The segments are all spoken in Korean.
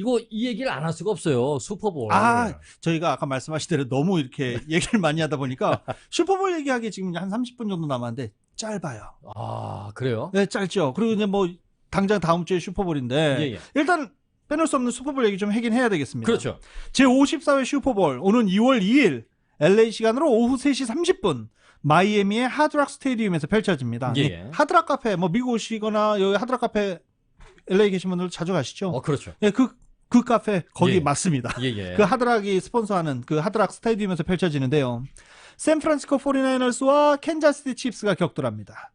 이거 이 얘기를 안 할 수가 없어요. 슈퍼볼. 아, 저희가 아까 말씀하신 대로 너무 이렇게 얘기를 많이 하다 보니까 슈퍼볼 얘기하기 지금 한 30분 정도 남았는데 짧아요. 아, 그래요? 네, 짧죠. 그리고 이제 뭐 당장 다음 주에 슈퍼볼인데 예, 예. 일단 빼놓을 수 없는 슈퍼볼 얘기 좀 하긴 해야 되겠습니다. 그렇죠. 제 54회 슈퍼볼 오는 2월 2일 LA 시간으로 오후 3시 30분 마이애미의 하드락 스테디움에서 펼쳐집니다. 예, 이 예. 하드락 카페 뭐 미국 오시거나 여기 하드락 카페 LA 계신 분들 자주 가시죠? 어, 그렇죠. 예, 그, 그 카페 거기 예. 맞습니다. 예, 예. 그 하드락이 스폰서하는 그 하드락 스타디움에서 펼쳐지는데요. 샌프란시스코 49ers와 캔자스티 칩스가 격돌합니다.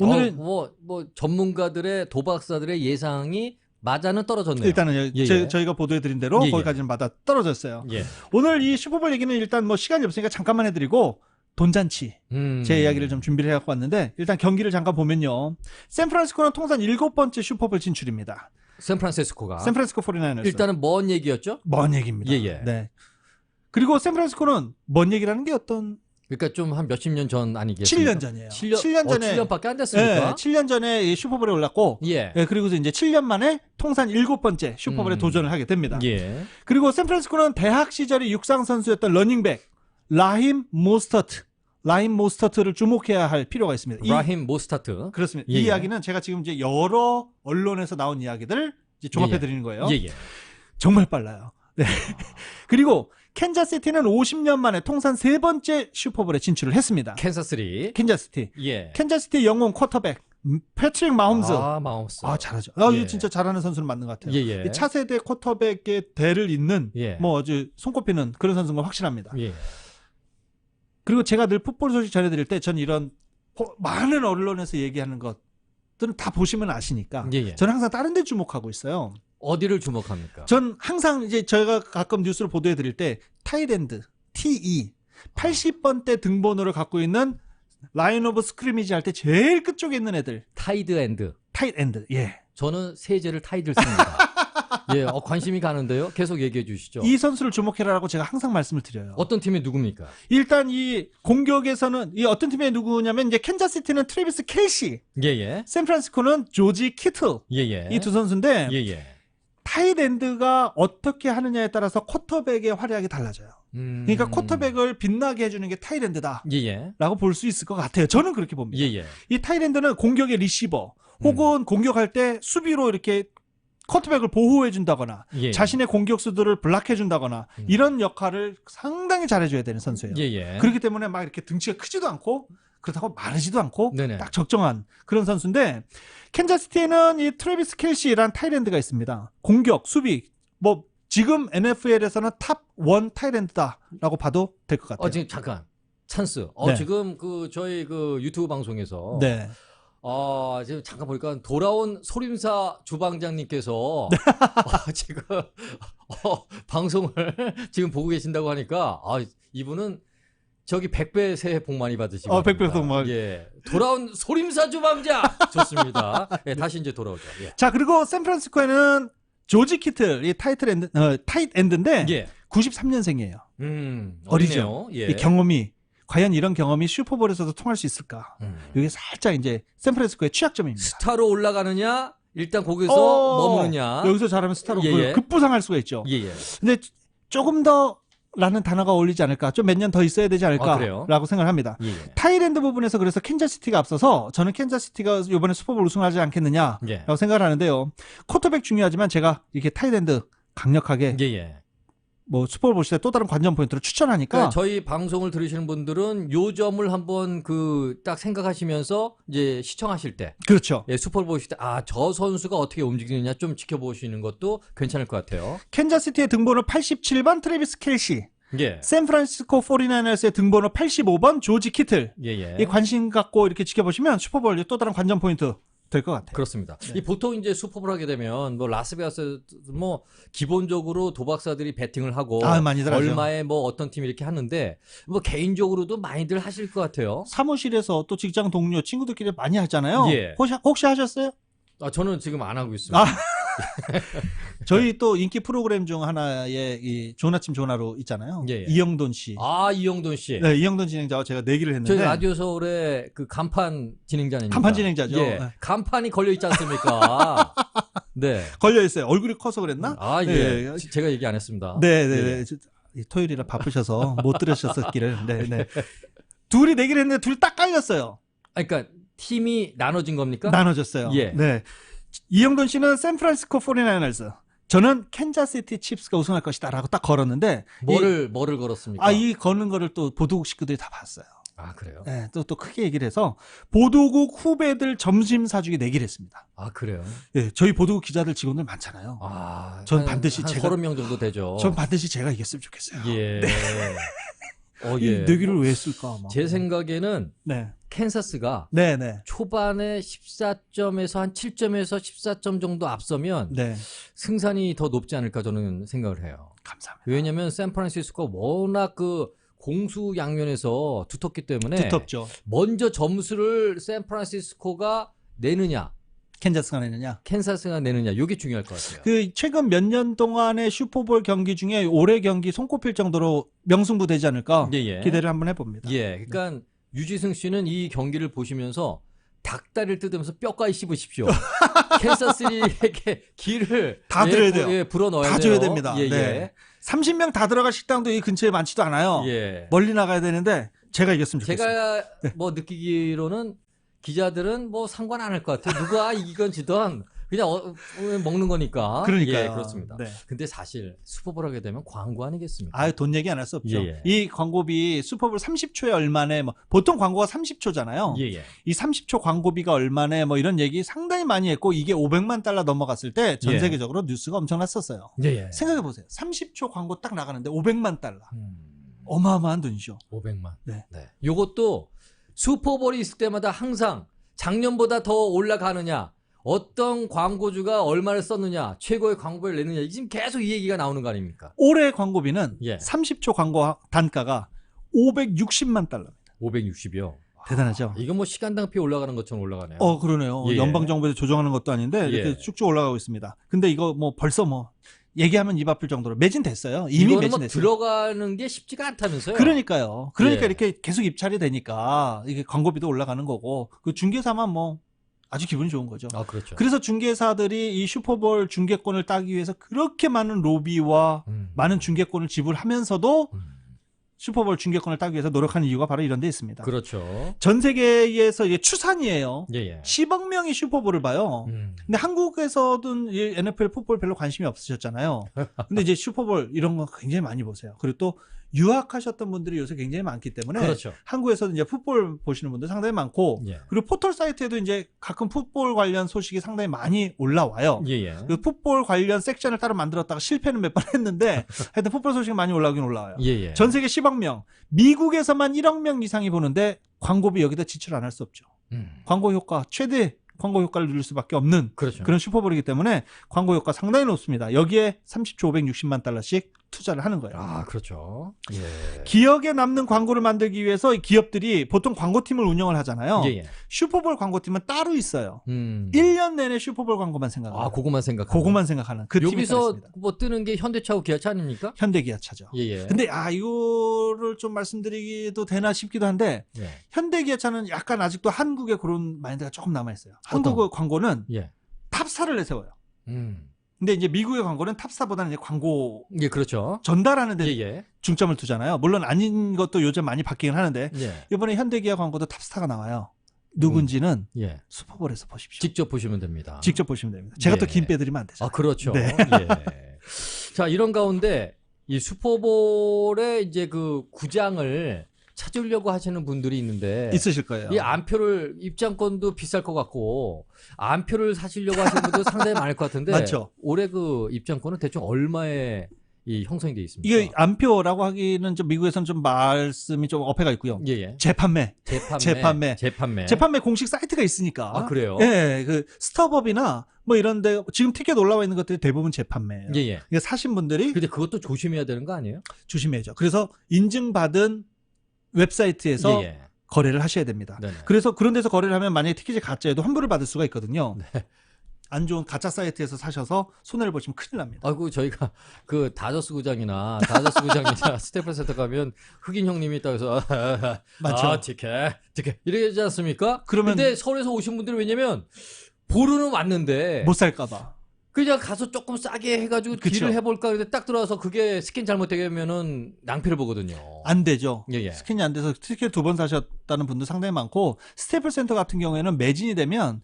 오늘은 어, 뭐, 뭐, 전문가들의, 도박사들의 예상이 맞아는 떨어졌네요. 일단은 여- 예, 제- 예. 저희가 보도해 드린 대로 예, 예. 거기까지는 맞아 떨어졌어요. 예. 오늘 이 슈퍼볼 얘기는 일단 뭐 시간이 없으니까 잠깐만 해드리고 돈잔치 음. 제 이야기를 좀 준비를 해갖고 왔는데 일단 경기를 잠깐 보면요. 샌프란시스코는 통산 일곱 번째 슈퍼볼 진출입니다. 샌프란시스코가. 샌프란시스코 49ers. 일단은 먼 얘기였죠? 먼 얘기입니다. 예, 예. 네. 그리고 샌프란시스코는 먼 얘기라는 게 어떤 그러니까 좀 한 몇십 년 전 아니겠습니까? 7년 전이에요. 7년, 7년 전에 어, 7년밖에 안 예, 됐습니까? 7년 전에 이 슈퍼볼에 올랐고 예. 예, 그리고서 이제 7년 만에 통산 일곱 번째 슈퍼볼에 음. 도전을 하게 됩니다. 예. 그리고 샌프란시스코는 대학 시절에 육상 선수였던 러닝백 라힘 모스터트, 라힘 모스터트를 주목해야 할 필요가 있습니다. 이- 라힘 모스타트. 그렇습니다. 예, 이 예. 이야기는 제가 지금 이제 여러 언론에서 나온 이야기들 이제 종합해 예, 예. 드리는 거예요. 예, 예. 정말 빨라요. 네. 그리고 캔자시티는 50년 만에 통산 세 번째 슈퍼볼에 진출을 했습니다. 캔사스리. 캔자시티. 예. 캔자시티 영웅 쿼터백 음, 패트릭 마홈즈. 아, 아, 마우스. 잘하죠. 아, 예. 진짜 잘하는 선수는 맞는 것 같아요. 예, 예. 이 차세대 쿼터백의 대를 잇는 예. 뭐 아주 손꼽히는 그런 선수인 건 확실합니다. 예. 그리고 제가 늘 풋볼 소식 전해드릴 때 전 이런 포- 많은 언론에서 얘기하는 것들은 다 보시면 아시니까 예, 예. 저는 항상 다른 데 주목하고 있어요. 어디를 주목합니까? 전 항상 이제 저희가 가끔 뉴스를 보도해 드릴 때 타이랜드 TE 80번대 등번호를 갖고 있는 라인 오브 스크리미지 할 때 제일 끝쪽에 있는 애들 타이드 엔드. 타이랜드 예. 저는 세제를 타이드를 씁니다. 예, 어, 관심이 가는데요. 계속 얘기해 주시죠. 이 선수를 주목해라라고 제가 항상 말씀을 드려요. 어떤 팀이 누굽니까? 일단 이 공격에서는 이 어떤 팀의 누구냐면 이제 캔자시티는 트레비스 켈시, 예, 예. 샌프란시스코는 조지 키틀 예, 예. 이 두 선수인데 예, 예. 타이랜드가 어떻게 하느냐에 따라서 쿼터백의 활약이 달라져요. 음. 그러니까 쿼터백을 빛나게 해주는 게 타이랜드다. 예, 예. 라고 볼수 있을 것 같아요. 저는 그렇게 봅니다. 예, 예. 이 타이랜드는 공격의 리시버 혹은 공격할 때 수비로 이렇게 커트백을 보호해 준다거나 예. 자신의 공격수들을 블락해 준다거나 음. 이런 역할을 상당히 잘해줘야 되는 선수예요. 예, 예. 그렇기 때문에 막 이렇게 등치가 크지도 않고 그렇다고 마르지도 않고 네네. 딱 적정한 그런 선수인데 캔자스티에는 이 트래비스 켈시란 타이랜드가 있습니다. 공격, 수비 뭐 지금 NFL에서는 탑 원 타이랜드다라고 봐도 될 것 같아요. 어, 지금 잠깐. 찬스. 어, 네. 지금 그 저희 그 유튜브 방송에서 네. 아, 지금 잠깐 보니까 돌아온 소림사 주방장님께서 어, 지금 어, 방송을 지금 보고 계신다고 하니까 아, 이분은 저기 백배 새해 복 많이 받으시고. 어, 백배 복 많이. 예. 돌아온 소림사 주방장 좋습니다. 예, 다시 이제 돌아오죠. 예. 자 그리고 샌프란시스코에는 조지 키틀 이 타이틀 엔드 어, 타이트 엔드인데 예. 93년생이에요. 음, 어리죠. 예. 이 경험이 과연 이런 경험이 슈퍼볼에서도 통할 수 있을까? 음. 이게 살짝 이제 샌프란시스코의 취약점입니다. 스타로 올라가느냐, 일단 거기서 어, 머무느냐. 여기서 잘하면 스타로 예, 그 예. 급부상할 수가 있죠. 예, 예. 근데 조금 더 라는 단어가 어울리지 않을까? 좀 몇 년 더 있어야 되지 아? 않을까라고 생각을 합니다. 예, 예. 타이랜드 부분에서 그래서 캔자시티가 앞서서 저는 캔자시티가 이번에 슈퍼볼 우승하지 않겠느냐라고 예. 생각을 하는데요. 쿼터백 중요하지만 제가 이렇게 타이랜드 강력하게 예, 예. 뭐 슈퍼볼 보실 때 또 다른 관전 포인트를 추천하니까 그러니까 저희 방송을 들으시는 분들은 요 점을 한번 그 딱 생각하시면서 이제 시청하실 때, 그렇죠. 예, 슈퍼볼 보실 때, 아, 저 선수가 어떻게 움직이느냐 좀 지켜보시는 것도 괜찮을 것 같아요. 캔자시티의 등번호 87번 트레비스 켈시, 예. 샌프란시스코 49ers의 등번호 85번 조지 키틀. 예, 예. 이 관심 갖고 이렇게 지켜보시면 슈퍼볼 또 다른 관전 포인트 될 것 같아요. 그렇습니다. 네. 이 보통 이제 슈퍼볼 하게 되면 뭐 라스베가스 뭐 기본적으로 도박사들이 베팅을 하고 아. 얼마에 뭐 어떤 팀이 이렇게 하는데 뭐 개인적으로도 많이들 하실 것 같아요. 사무실에서 또 직장 동료 친구들끼리 많이 하잖아요. 예. 혹시, 혹시 하셨어요? 아, 저는 지금 안 하고 있습니다. 아, 저희 또 인기 프로그램 중 하나의 이 좋은 아침 하루 있잖아요. 예, 예. 이영돈 씨. 아, 이영돈 씨. 네, 이영돈 진행자와 제가 내기를 했는데 저희 라디오 서울의 그 간판 진행자입니다. 간판 진행자죠. 예. 네. 간판이 걸려 있지 않습니까? 네. 걸려 있어요. 얼굴이 커서 그랬나? 아, 예. 예. 지- 제가 얘기 안 했습니다. 네, 네, 예. 네. 저- 이 토요일이라 바쁘셔서 못 들으셨었기를. 네, 네. 둘이 내기를 했는데 둘 딱 깔렸어요. 아, 그러니까 팀이 나눠진 겁니까? 나눠졌어요. 예. 네. 이영돈 씨는 샌프란시스코 49ers. 저는 캔자스시티 칩스가 우승할 것이다라고 딱 걸었는데 뭐를 뭐를 걸었습니까? 아, 이 거는 거를 또 보도국 식구들이 다 봤어요. 아, 그래요. 네, 또, 또 크게 얘기를 해서 보도국 후배들 점심 사주기 내기를 했습니다. 아, 그래요. 예, 저희 보도국 기자들 직원들 많잖아요. 아, 전 한- 반드시 한 제가- 30명 정도 되죠. 전 반드시 제가 이겼으면 좋겠어요. 예. 어, 이 예. 내기를 왜 했을까? 막. 제 생각에는 네. 캔사스가 네, 네. 초반에 14점에서 한 7점에서 14점 정도 앞서면 네. 승산이 더 높지 않을까 저는 생각을 해요. 감사합니다. 왜냐면 샌프란시스코가 워낙 그 공수 양면에서 두텁기 때문에 두텁죠. 먼저 점수를 샌프란시스코가 내느냐, 캔자스가 내느냐. 캔사스가 내느냐, 이게 중요할 것 같아요. 그 최근 몇 년 동안의 슈퍼볼 경기 중에 올해 경기 손꼽힐 정도로 명승부 되지 않을까 예, 예. 기대를 한번 해봅니다. 예, 그러니까 유지승 씨는 이 경기를 보시면서 닭다리를 뜯으면서 뼈까지 씹으십시오. 캔사스에게 길을 다 예, 드려야 부- 돼요. 예, 불어 넣어야 다 돼요. 줘야 됩니다. 예, 네. 30명 다 들어갈 식당도 이 근처에 많지도 않아요. 예. 예. 멀리 나가야 되는데 제가 이겼으면 좋겠어요. 제가 뭐 느끼기로는 기자들은 뭐 상관 안 할 것 같아요. 누가 이기건 지던 그냥 어, 어, 먹는 거니까. 그러니까요. 예, 그렇습니다. 네. 근데 사실 슈퍼볼 하게 되면 광고 아니겠습니까? 아유 돈 얘기 안 할 수 없죠. 예, 예. 이 광고비 슈퍼볼 30초에 얼마네 뭐 보통 광고가 30초잖아요. 예, 예. 이 30초 광고비가 얼마네 뭐 이런 얘기 상당히 많이 했고 이게 500만 달러 넘어갔을 때전 예. 세계적으로 뉴스가 엄청났었어요. 예, 예. 생각해 보세요. 30초 광고 딱 나가는데 500만 달러. 음, 어마어마한 돈이죠. 500만. 네. 요것도 슈퍼볼이 있을 때마다 항상 작년보다 더 올라가느냐, 어떤 광고주가 얼마를 썼느냐, 최고의 광고를 내느냐, 지금 계속 이 얘기가 나오는 거 아닙니까? 올해 광고비는 예. 30초 광고 단가가 560만 달러입니다. 560이요. 대단하죠. 이건 뭐 시간당 피 올라가는 것처럼 올라가네요. 어, 그러네요. 예, 예. 연방 정부에서 조정하는 것도 아닌데 이렇게 예. 쭉쭉 올라가고 있습니다. 근데 이거 뭐 벌써 뭐 얘기하면 입 아플 정도로 매진됐어요. 이미 이거는 뭐 매진됐어요. 들어가는 게 쉽지가 않다면서요? 그러니까요. 그러니까 예. 이렇게 계속 입찰이 되니까 이게 광고비도 올라가는 거고 그 중개사만 뭐 아주 기분이 좋은 거죠. 아 그렇죠. 그래서 중개사들이 이 슈퍼볼 중개권을 따기 위해서 그렇게 많은 로비와 음. 많은 중개권을 지불하면서도 음. 슈퍼볼 중개권을 따기 위해서 노력하는 이유가 바로 이런 데 있습니다. 그렇죠. 전 세계에서 이게 추산이에요. 예 예. 10억 명이 슈퍼볼을 봐요. 음. 근데 한국에서도 이 NFL 풋볼 별로 관심이 없으셨잖아요. 근데 이제 슈퍼볼 이런 거 굉장히 많이 보세요. 그리고 또 유학하셨던 분들이 요새 굉장히 많기 때문에 그렇죠. 한국에서도 이제 풋볼 보시는 분들 상당히 많고 예. 그리고 포털 사이트에도 이제 가끔 풋볼 관련 소식이 상당히 많이 올라와요. 예예. 그 풋볼 관련 섹션을 따로 만들었다가 실패는 몇 번 했는데 하여튼 풋볼 소식이 많이 올라오긴 올라와요. 예예. 전 세계 10억 명, 미국에서만 1억 명 이상이 보는데 광고비 여기다 지출 안 할 수 없죠. 음. 광고 효과 최대 광고 효과를 누릴 수밖에 없는 그렇죠. 그런 슈퍼볼이기 때문에 광고 효과 상당히 높습니다. 여기에 30초 560만 달러씩 투자를 하는 거예요. 아 그렇죠. 예. 기억에 남는 광고를 만들기 위해서 이 기업들이 보통 광고팀을 운영을 하잖아요. 예 예. 슈퍼볼 광고팀은 따로 있어요. 음. 1년 내내 슈퍼볼 광고만 생각하는 아 그거만 생각. 그거만 생각하는 그 팀이 따로 여기서 있습니다. 뭐 뜨는 게 현대차하고 기아차 아닙니까? 현대기아차죠. 예 예. 근데 아 이거를 좀 말씀드리기도 되나 싶기도 한데 예. 현대기아차는 약간 아직도 한국의 그런 마인드가 조금 남아 있어요. 어떤 한국의 광고는 예. 탑사를 내세워요. 음. 근데 이제 미국의 광고는 탑사보다는 이제 광고 예 그렇죠. 전달하는 데 예 예. 중점을 두잖아요. 물론 아닌 것도 요즘 많이 바뀌긴 하는데 예. 이번에 현대기아 광고도 탑스타가 나와요. 누군지는 예. 슈퍼볼에서 보십시오. 직접 보시면 됩니다. 직접 보시면 됩니다. 제가 예. 또김 빼드리면 안 되죠. 아, 그렇죠. 네. 예. 자, 이런 가운데 이 슈퍼볼의 이제 그 구장을 찾으려고 하시는 분들이 있는데 있으실 거예요. 이 안표를 입장권도 비쌀 것 같고 안표를 사시려고 하시는 분도 상당히 많을 것 같은데 많죠. 올해 그 입장권은 대충 얼마에 이 형성이 돼 있습니까? 이게 안표라고 하기는 좀 미국에서는 좀 말씀이 좀 어폐가 있고요. 예, 예. 재판매. 재판매. 재판매. 재판매. 재판매 공식 사이트가 있으니까. 아, 그래요? 예, 그 스타벅이나 뭐 이런데 지금 티켓 올라와 있는 것들이 대부분 재판매예요. 예, 예. 사신 분들이 근데 그것도 조심해야 되는 거 아니에요? 조심해야죠. 그래서 인증받은 웹사이트에서 예, 예. 거래를 하셔야 됩니다. 네네. 그래서 그런 데서 거래를 하면 만약에 티켓이 가짜여도 환불을 받을 수가 있거든요. 네. 안 좋은 가짜 사이트에서 사셔서 손해를 보시면 큰일 납니다. 아이고 저희가 그 다저스 구장이나 다저스 구장이나 스테플 센터 가면 흑인 형님이 있다고 해서 맞죠. 아 티켓 티켓 이렇게 하지 않습니까? 그러면- 근데 서울에서 오신 분들은 왜냐면 보루는 왔는데 못 살까봐. 그냥 가서 조금 싸게 해가지고 그쵸. 딜을 해볼까 근데 딱 들어와서 그게 스킨 잘못되게 하면은 낭패를 보거든요. 안 되죠. 예, 예. 스캔이 안 돼서 티켓 두번 사셨다는 분도 상당히 많고 스테이플 센터 같은 경우에는 매진이 되면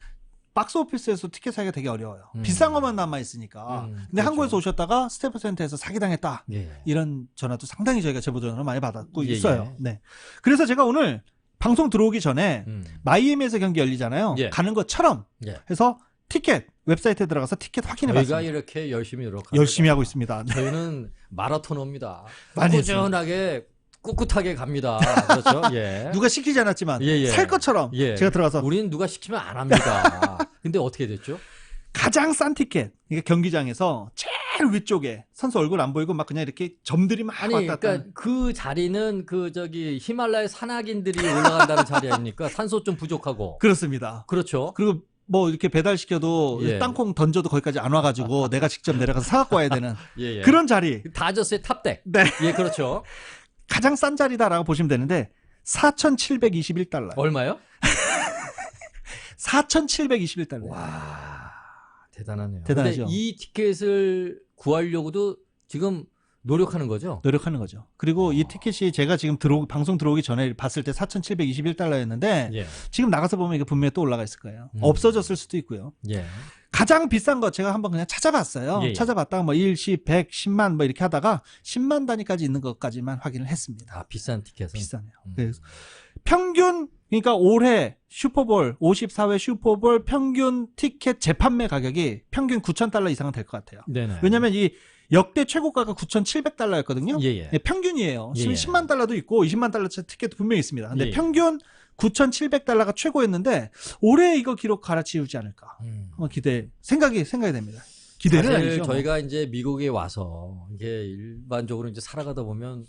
박스 오피스에서 티켓 사기가 되게 어려워요. 음. 비싼 것만 남아 있으니까. 음, 근데 그렇죠. 한국에서 오셨다가 스테이플 센터에서 사기 당했다. 예, 예. 이런 전화도 상당히 저희가 제보 전화를 많이 받았고 예, 있어요. 예. 네. 그래서 제가 오늘 방송 들어오기 전에 음. 마이애미에서 경기 열리잖아요. 예. 가는 것처럼 예. 해서 티켓 웹사이트에 들어가서 티켓 확인해 저희가 봤습니다. 이렇게 열심히 노력합니다. 열심히 하고 있습니다. 저희는 마라토너입니다. 많이 꾸준하게 꿋꿋하게 갑니다. 그렇죠? 예. 누가 시키지 않았지만 예, 예. 살 것처럼 예. 제가 들어가서 우리는 누가 시키면 안 합니다. 근데 어떻게 됐죠? 가장 싼 티켓. 그러니까 경기장에서 제일 위쪽에 선수 얼굴 안 보이고 막 그냥 이렇게 점들이 막 아니, 왔다 갔다. 그러니까 그 자리는 그 저기 히말라야 산악인들이 올라간다는 자리 아닙니까? 산소 좀 부족하고. 그렇습니다. 그렇죠. 그리고 뭐 이렇게 배달시켜도 예. 땅콩 던져도 거기까지 안 와가지고 내가 직접 내려가서 사갖고 와야 되는 예, 예. 그런 자리. 다저스의 탑덱. 네. 예, 그렇죠. 가장 싼 자리다라고 보시면 되는데 4,721달러. 얼마요? 4,721달러. 와, 대단하네요. 대단하죠. 근데 이 티켓을 구하려고도 지금 노력하는 거죠? 노력하는 거죠. 그리고 이 티켓이 제가 지금 들어 방송 들어오기 전에 봤을 때 4,721달러였는데 예. 지금 나가서 보면 이게 분명히 또 올라가 있을 거예요. 음. 없어졌을 수도 있고요. 예. 가장 비싼 거 제가 한번 그냥 찾아봤어요. 예, 예. 찾아봤다가 뭐 일시, 100, 10만 뭐 이렇게 하다가 10만 단위까지 있는 것까지만 확인을 했습니다. 아, 비싼 티켓은. 비싸네요. 음. 그래서 평균 그러니까 올해 슈퍼볼 54회 슈퍼볼 평균 티켓 재판매 가격이 평균 9,000달러 이상은 될 것 같아요. 네네. 왜냐하면 이 역대 최고가가 9,700달러였거든요. 예, 예. 네, 평균이에요. 예, 예. 10만 달러도 있고 20만 달러짜리 티켓도 분명히 있습니다. 근데 예, 예. 평균 9,700달러가 최고였는데 올해 이거 기록 갈아치우지 않을까? 음. 한번 기대 생각이 생각이 됩니다. 기대는 아니죠. 뭐. 저희가 이제 미국에 와서 이게 일반적으로 이제 살아가다 보면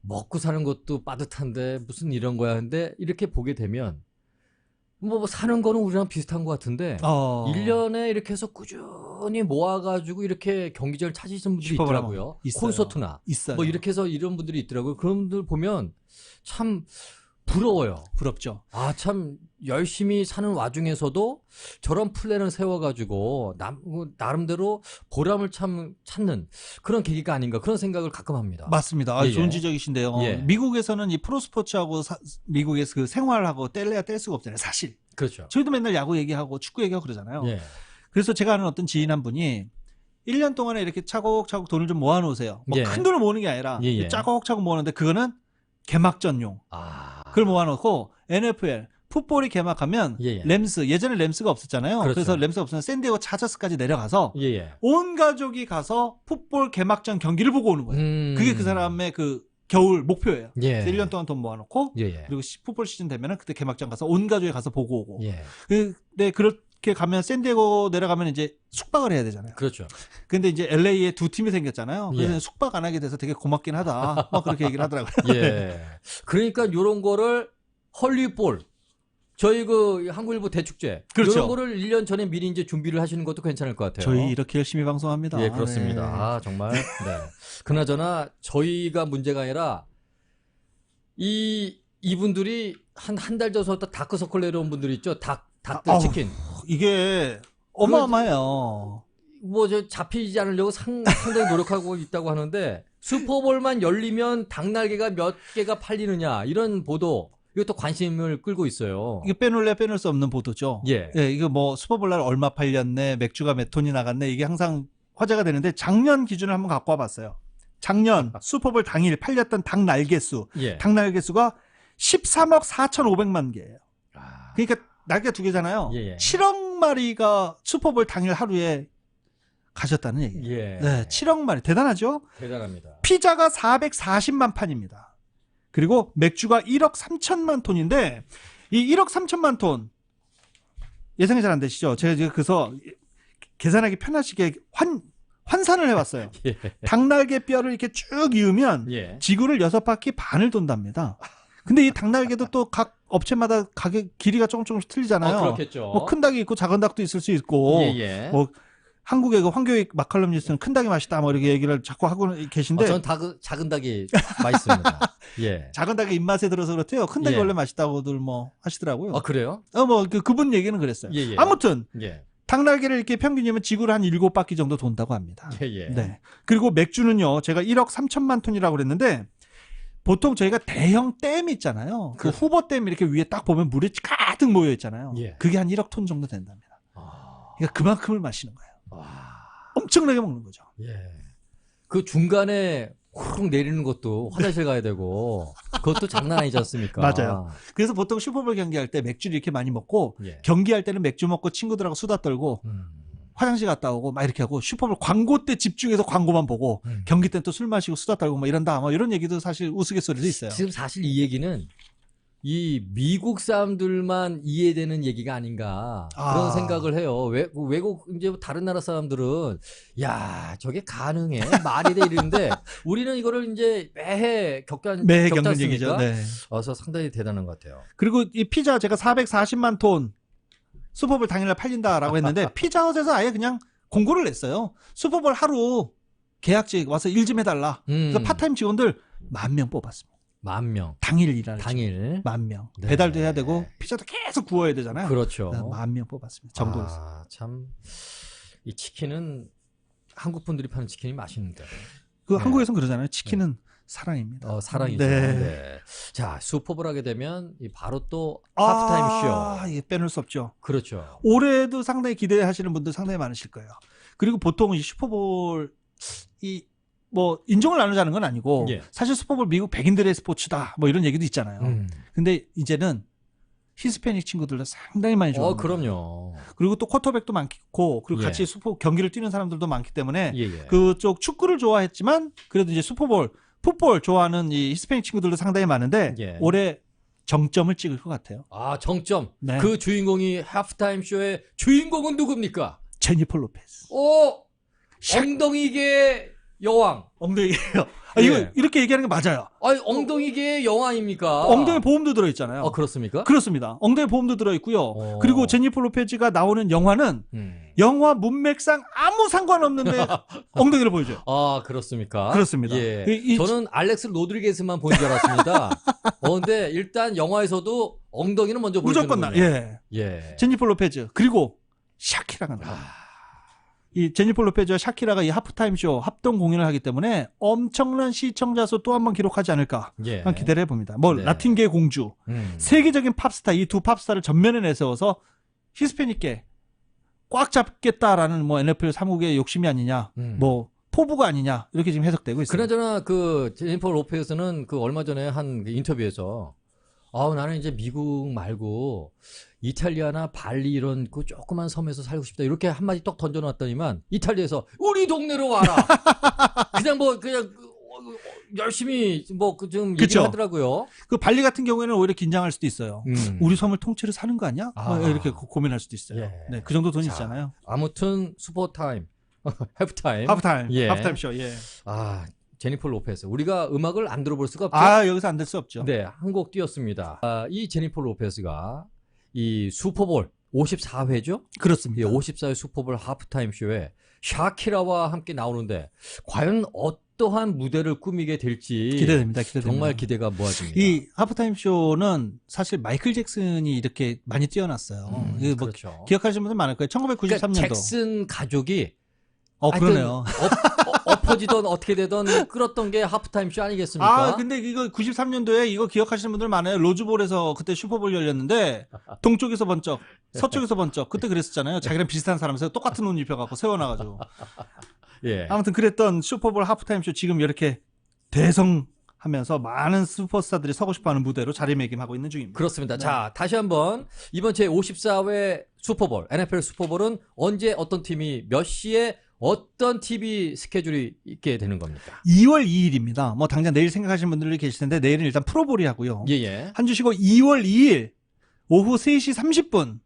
먹고 사는 것도 빠듯한데 무슨 이런 거야. 근데 이렇게 보게 되면 뭐 사는 거는 우리랑 비슷한 것 같은데 어. 1년에 이렇게 해서 꾸준히 모아가지고 이렇게 경기장을 찾으시는 분들이 있더라고요. 있어요. 콘서트나 있어요. 뭐 이렇게 해서 이런 분들이 있더라고요. 그런 분들 보면 참 부러워요. 부럽죠. 아, 참, 열심히 사는 와중에서도 저런 플랜을 세워가지고, 남, 어, 나름대로 보람을 참 찾는 그런 계기가 아닌가, 그런 생각을 가끔 합니다. 맞습니다. 아, 예, 좋은 예. 지적이신데요. 예. 미국에서는 이 프로스포츠하고 사- 미국에서 그 생활하고 뗄래야 뗄 수가 없잖아요. 사실. 그렇죠. 저희도 맨날 야구 얘기하고 축구 얘기하고 그러잖아요. 예. 그래서 제가 아는 어떤 지인 한 분이 1년 동안에 이렇게 차곡차곡 돈을 좀 모아 놓으세요. 뭐 예. 큰 돈을 모으는 게 아니라 예, 예. 차곡차곡 모으는데 그거는 개막전용. 아. 그걸 모아 놓고 NFL 풋볼이 개막하면 예, 예. 램스 예전에 램스가 없었잖아요. 그렇죠. 그래서 램스 없으면 샌디에고 차저스까지 내려가서 예, 예. 온 가족이 가서 풋볼 개막전 경기를 보고 오는 거예요. 음. 그게 그 사람의 그 겨울 목표예요. 예. 그래서 1년 동안 돈 모아놓고 예, 예. 그리고 시- 풋볼 시즌 되면은 그때 개막전 가서 온 가족이 가서 보고 오고. 예. 근데 그 렇게 가면 샌디에고 내려가면 이제 숙박을 해야 되잖아요. 그렇죠. 근데 이제 LA에 두 팀이 생겼잖아요. 그래서 예. 숙박 안 하게 돼서 되게 고맙긴 하다. 막 그렇게 얘기를 하더라고요. 예. 그러니까 요런 거를 헐리볼. 저희 그 한국일보 대축제. 그렇죠. 이런 거를 1년 전에 미리 이제 준비를 하시는 것도 괜찮을 것 같아요. 저희 이렇게 열심히 방송합니다. 예, 그렇습니다. 네. 아, 정말. 네. 그나저나 저희가 문제가 아니라 이 이분들이 한 한 달 전부터 다크서클 내려온 분들 있죠. 닭 닭들 아. 치킨. 이게 어마어마해요. 뭐저 잡히지 않으려고 상, 상당히 노력하고 있다고 하는데 슈퍼볼만 열리면 닭날개가 몇 개가 팔리느냐 이런 보도 이것도 관심을 끌고 있어요. 이게 빼놓을래 빼놓을 수 없는 보도죠. 예. 예, 이거 뭐 슈퍼볼 날 얼마 팔렸네, 맥주가 몇 톤이 나갔네, 이게 항상 화제가 되는데 작년 기준을 한번 갖고 와봤어요. 작년 슈퍼볼 당일 팔렸던 닭 날개 수, 예. 닭 날개 수가 13억 4,500만 개예요. 아, 그러니까 날개 두 개잖아요. 예, 예. 7억 마리가 슈퍼볼 당일 하루에 가셨다는 얘기예요. 예. 네, 7억 마리 대단하죠? 대단합니다. 피자가 440만 판입니다. 그리고 맥주가 1억 3천만 톤인데 이 1억 3천만 톤 예상이 잘 안 되시죠? 제가 지금 그래서 계산하기 편하시게 환 환산을 해봤어요. 예. 닭날개 뼈를 이렇게 쭉 이으면 예. 지구를 여섯 바퀴 반을 돈답니다. 근데 이 닭날개도 또 각 업체마다 가격 길이가 조금 조금씩 틀리잖아요. 어, 그렇겠죠. 뭐 큰 닭이 있고 작은 닭도 있을 수 있고 예, 예. 뭐 한국의 그 황교익 마칼럼니스트는 큰 닭이 맛있다 뭐 이렇게 얘기를 자꾸 하고 계신데 어, 전 닭, 작은 닭이 맛있습니다. 예. 작은 닭의 입맛에 들어서 그렇대요. 큰 닭이 예. 원래 맛있다고들 뭐 하시더라고요. 아, 그래요? 어, 뭐, 그, 그분 얘기는 그랬어요. 예, 예. 아무튼, 예. 당나귀를 이렇게 평균이면 지구를 한 7바퀴 정도 돈다고 합니다. 예, 예. 네. 그리고 맥주는요, 제가 1억 3천만 톤이라고 그랬는데, 보통 저희가 대형 댐 있잖아요. 그 그렇죠. 후보 댐 이렇게 위에 딱 보면 물이 가득 모여 있잖아요. 예. 그게 한 1억 톤 정도 된답니다. 아, 그러니까 그만큼을 마시는 거예요. 와, 엄청나게 먹는 거죠. 예. 그 중간에 후룩 내리는 것도 화장실 가야 되고 그것도 장난 아니지 않습니까? 맞아요. 그래서 보통 슈퍼볼 경기할 때 맥주를 이렇게 많이 먹고, 예. 경기할 때는 맥주 먹고 친구들하고 수다 떨고, 음, 화장실 갔다 오고, 막 이렇게 하고, 슈퍼볼 광고 때 집중해서 광고만 보고, 음. 경기 때는 또술 마시고 수다 떨고 뭐 이런다. 뭐 이런 얘기도 사실 우스갯소리도 있어요. 지금 사실 이 얘기는 이 미국 사람들만 이해되는 얘기가 아닌가 그런 아. 생각을 해요. 외, 외국 이제 다른 나라 사람들은 야 저게 가능해 말이 돼 이러는데 우리는 이거를 이제 매해 않- 매해 겪는? 얘기죠. 네. 그래서 상당히 대단한 것 같아요. 그리고 이 피자 제가 440만 톤 슈퍼볼 당일날 팔린다라고 했는데 피자헛에서 아예 그냥 공고를 냈어요. 슈퍼볼 하루 계약직 와서 일 좀 해달라. 음, 그래서 파타임 직원들 만 명 뽑았습니다. 만 명, 당일 일하는 당일. 만 명. 네. 배달도 해야 되고 피자도 계속 구워야 되잖아요. 그렇죠. 만 명 뽑았습니다. 정도에서. 아, 참, 이 치킨은 한국 분들이 파는 치킨이 맛있는데. 그 네. 한국에서는 그러잖아요. 치킨은 사랑입니다. 어, 사랑이죠. 네. 네. 자, 슈퍼볼 하게 되면 이 바로 또 하프타임 쇼. 아, 이게 빼놓을 수 없죠. 그렇죠. 올해도 상당히 기대하시는 분들 상당히 많으실 거예요. 그리고 보통 이 슈퍼볼 이 뭐 인정을 나누자는 건 아니고 예. 사실 슈퍼볼 미국 백인들의 스포츠다 뭐 이런 얘기도 있잖아요. 음. 근데 이제는 히스패닉 친구들도 상당히 많이 좋아합니다. 어, 그럼요. 그리고 또 쿼터백도 많고 그리고 예. 같이 슈퍼 경기를 뛰는 사람들도 많기 때문에 예, 예. 그쪽 축구를 좋아했지만 그래도 이제 슈퍼볼 풋볼 좋아하는 이 히스패닉 친구들도 상당히 많은데 예. 올해 정점을 찍을 것 같아요. 아, 정점. 네. 그 주인공이 하프타임 쇼의 주인공은 누굽니까? 제니퍼 로페스. 오! 샥. 엉덩이계 여왕. 엉덩이예요. 아, 이거 예. 이렇게 얘기하는 게 맞아요. 아니, 엉덩이계 여왕 아닙니까? 엉덩이 보험도 들어 있잖아요. 어, 그렇습니까? 그렇습니다. 엉덩이 보험도 들어 있고요. 어. 그리고 제니퍼 로페즈가 나오는 영화는 음. 영화 문맥상 아무 상관없는데 엉덩이를 보여줘요. 아, 그렇습니까? 그렇습니다. 예. 이- 이- 저는 알렉스 로드리게스만 본 줄 알았습니다. 어, 근데 일단 영화에서도 엉덩이는 먼저 보여주는 무조건 나. 예. 예. 제니퍼 로페즈 그리고 샤키라가 나와요. 아, 이 제니퍼 로페즈와 샤키라가 이 하프타임 쇼 합동 공연을 하기 때문에 엄청난 시청자 수 또 한 번 기록하지 않을까 예. 기대를 해봅니다. 뭐 네. 라틴계 공주, 음. 세계적인 팝스타 이 두 팝스타를 전면에 내세워서 히스패닉계 꽉 잡겠다라는 뭐 NFL 사무국의 욕심이 아니냐, 음. 뭐 포부가 아니냐 이렇게 지금 해석되고 있습니다. 그나저나 그 제니퍼 로페스는 그 얼마 전에 한그 인터뷰에서 아우 나는 이제 미국 말고 이탈리아나 발리 이런 그 조그만 섬에서 살고 싶다 이렇게 한마디 떡 던져놨더니만 이탈리아에서 우리 동네로 와라 그냥 뭐 그냥 그, 어, 어, 열심히 뭐좀 그쵸. 얘기하더라고요. 그 발리 같은 경우에는 오히려 긴장할 수도 있어요. 음. 우리 섬을 통째로 사는 거 아니야? 뭐 아. 이렇게 고- 고민할 수도 있어요. 예. 네, 그 정도 돈 자, 있잖아요. 아무튼 슈퍼 타임, 해프 타임. 하프 타임, 예. 하프 타임 쇼. 예. 아 제니퍼 로페스. 우리가 음악을 안 들어볼 수가 없죠. 아 여기서 안 될 수 없죠. 네, 한 곡 띄었습니다. 아, 이 제니퍼 로페스가 이 슈퍼볼 54회죠? 예, 그렇습니다. 54회 슈퍼볼 하프타임 쇼에 샤키라와 함께 나오는데 과연 어떠한 무대를 꾸미게 될지 기대됩니다. 기대됩니다. 정말 기대가 모아집니다. 이 하프타임 쇼는 사실 마이클 잭슨이 이렇게 많이 뛰어났어요. 음, 이게 뭐 그렇죠. 기억하시는 분들 많을 거예요. 1993년도. 그러니까 잭슨 가족이 어 그러네요. 엎, 엎어지던 어떻게 되던 끌었던 게 하프타임 쇼 아니겠습니까? 아, 근데 이거 93년도에 이거 기억하시는 분들 많아요. 로즈볼에서 그때 슈퍼볼 열렸는데 동쪽에서 번쩍, 서쪽에서 번쩍. 그때 그랬었잖아요. 자기랑 비슷한 사람에서 똑같은 옷 입혀갖고 세워놔가지고. 예. 아무튼 그랬던 슈퍼볼 하프타임 쇼 지금 이렇게 대성 하면서 많은 슈퍼스타들이 서고 싶어하는 무대로 자리매김하고 있는 중입니다. 그렇습니다. 네. 자, 다시 한번 이번 제 54회 슈퍼볼, NFL 슈퍼볼은 언제 어떤 팀이 몇 시에 어떤 TV 스케줄이 있게 되는 겁니까? 2월 2일입니다. 뭐 당장 내일 생각하시는 분들이 계실 텐데 내일은 일단 프로볼이 하고요. 예, 예. 한 주시고 2월 2일 오후 3시 30분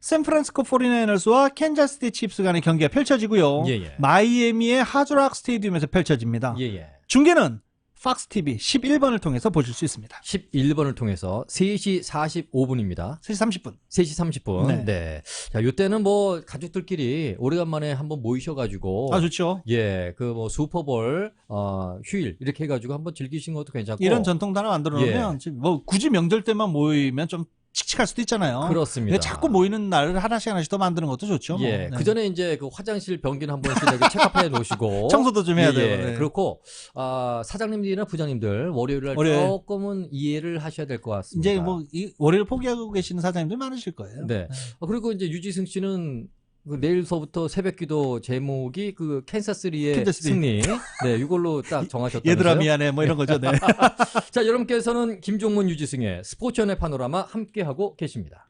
샌프란시스코 49에너스와 캔자스티 칩스 간의 경기가 펼쳐지고요. 예, 예. 마이애미의 하드락 스테디움에서 펼쳐집니다. 예, 예. 중계는 팍스 TV 11번을 통해서 보실 수 있습니다. 11번을 통해서 3시 45분입니다. 3시 30분. 3시 30분. 네. 네. 자, 요때는 뭐 가족들끼리 오래간만에 한번 모이셔가지고. 아 좋죠. 예, 그 뭐 슈퍼볼, 어, 휴일 이렇게 해가지고 한번 즐기시는 것도 괜찮고. 이런 전통 단어 만들어 놓으면 예. 뭐 굳이 명절 때만 모이면 좀 칙칙할 수도 있잖아요. 그렇습니다. 자꾸 모이는 날을 하나씩 하나씩 더 만드는 것도 좋죠. 뭐. 예, 네. 그 전에 이제 그 화장실 변기는 한 번씩 체크해 놓으시고 청소도 좀 해야 예, 돼요. 예. 네. 그렇고 아, 사장님들이나 부장님들 월요일 날 월요일. 조금은 이해를 하셔야 될 것 같습니다. 이제 뭐 이, 월요일 포기하고 계시는 사장님들 많으실 거예요. 네. 아, 그리고 이제 유지승 씨는 그 내일서부터 새벽기도 제목이 그 캔사스리의 캔자스리. 승리. 네, 이걸로 딱 정하셨다면서요? 얘들아 미안해 뭐 이런 거죠. 네. 자, 여러분께서는 김종문 유지승의 스포츠연의 파노라마 함께하고 계십니다.